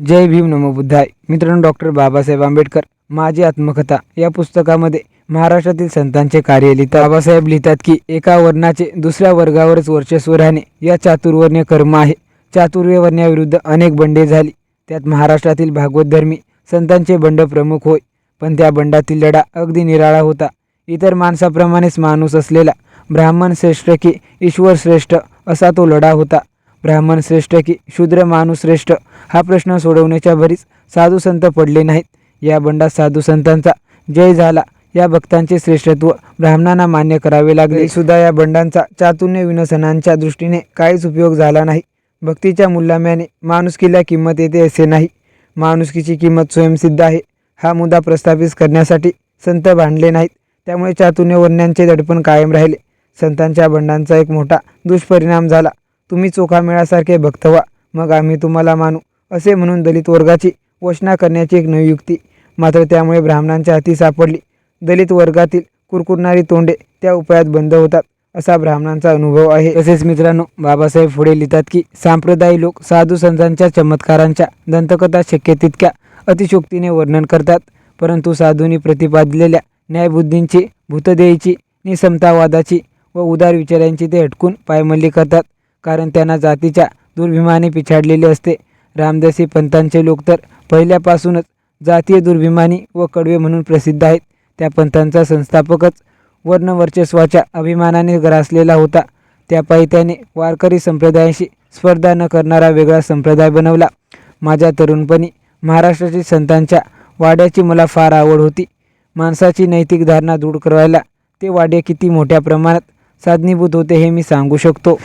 जय भीम नमो बुद्धाय. मित्रांनो डॉक्टर बाबासाहेब आंबेडकर माझी आत्मकथा या पुस्तकामध्ये महाराष्ट्रातील संतांचे कार्य लिहितात. बाबासाहेब लिहितात की एका वर्णाचे दुसऱ्या वर्गावरच वर्चस्व राहणे या चातुर्वर्ण्य कर्म आहे. चातुर्य वर्ण्याविरुद्ध अनेक बंडे झाली. त्यात महाराष्ट्रातील भागवत धर्मी संतांचे बंड प्रमुख होय. पण त्या बंडातील लढा अगदी निराळा होता. इतर माणसाप्रमाणेच माणूस असलेला ब्राह्मण श्रेष्ठ की ईश्वर श्रेष्ठ असा तो लढा होता. ब्राह्मण श्रेष्ठ की शूद्र माणूस श्रेष्ठ हा प्रश्न सोडवण्याच्या भरीच साधू संत पडले नाहीत. या बंडात साधू संतांचा जय झाला. या भक्तांचे श्रेष्ठत्व ब्राह्मणांना मान्य करावे लागले. सुद्धा या बंडांचा चातुर्य विनसनांच्या दृष्टीने काहीच उपयोग झाला नाही. भक्तीच्या मुलाम्याने माणुसकीला किंमत येते असे नाही. माणुसकीची किंमत स्वयंसिद्ध आहे. हा मुद्दा प्रस्थापित करण्यासाठी संत भांडले नाहीत. त्यामुळे चातुर्य वर्ण्यांचे दडपण कायम राहिले. संतांच्या बंडांचा एक मोठा दुष्परिणाम झाला. तुम्ही चोखामेळासारखे भक्त व्हा. मग आम्ही तुम्हाला मानू. असे म्हणून दलित वर्गाची वचना करण्याची एक नवी युक्ती. मात्र त्यामुळे ब्राह्मणांच्या हाती सापडली. दलित वर्गातील कुरकुरणारी तोंडे त्या उपायात बंद होतात असा ब्राह्मणांचा अनुभव आहे. तसेच मित्रांनो बाबासाहेब पुढे लिहितात की सांप्रदायी लोक साधू संतांच्या चमत्कारांच्या दंतकथा शक्य तितक्या अतिशोक्तीने वर्णन करतात. परंतु साधूंनी प्रतिपादलेल्या न्यायबुद्धींची भूतदेयीची निसमतावादाची व उदार विचारांची ते हटकून पायमल्ली करतात. कारण त्यांना जातीच्या दुर्भिमाने पिछाडलेले असते. रामदासी पंथांचे लोक तर पहिल्यापासूनच जातीय दुर्भिमानी व कडवे म्हणून प्रसिद्ध आहेत. त्या पंथांचा संस्थापकच वर्णवर्चस्वाच्या अभिमानाने ग्रासलेला होता. त्यापायी त्याने वारकरी संप्रदायाशी स्पर्धा न करणारा वेगळा संप्रदाय बनवला. माझ्या तरुणपणी महाराष्ट्रातील संतांच्या वाड्याची मला फार आवड होती. माणसाची नैतिक धारणा दृढ करायला ते वाडे किती मोठ्या प्रमाणात साधनीभूत होते हे मी सांगू शकतो.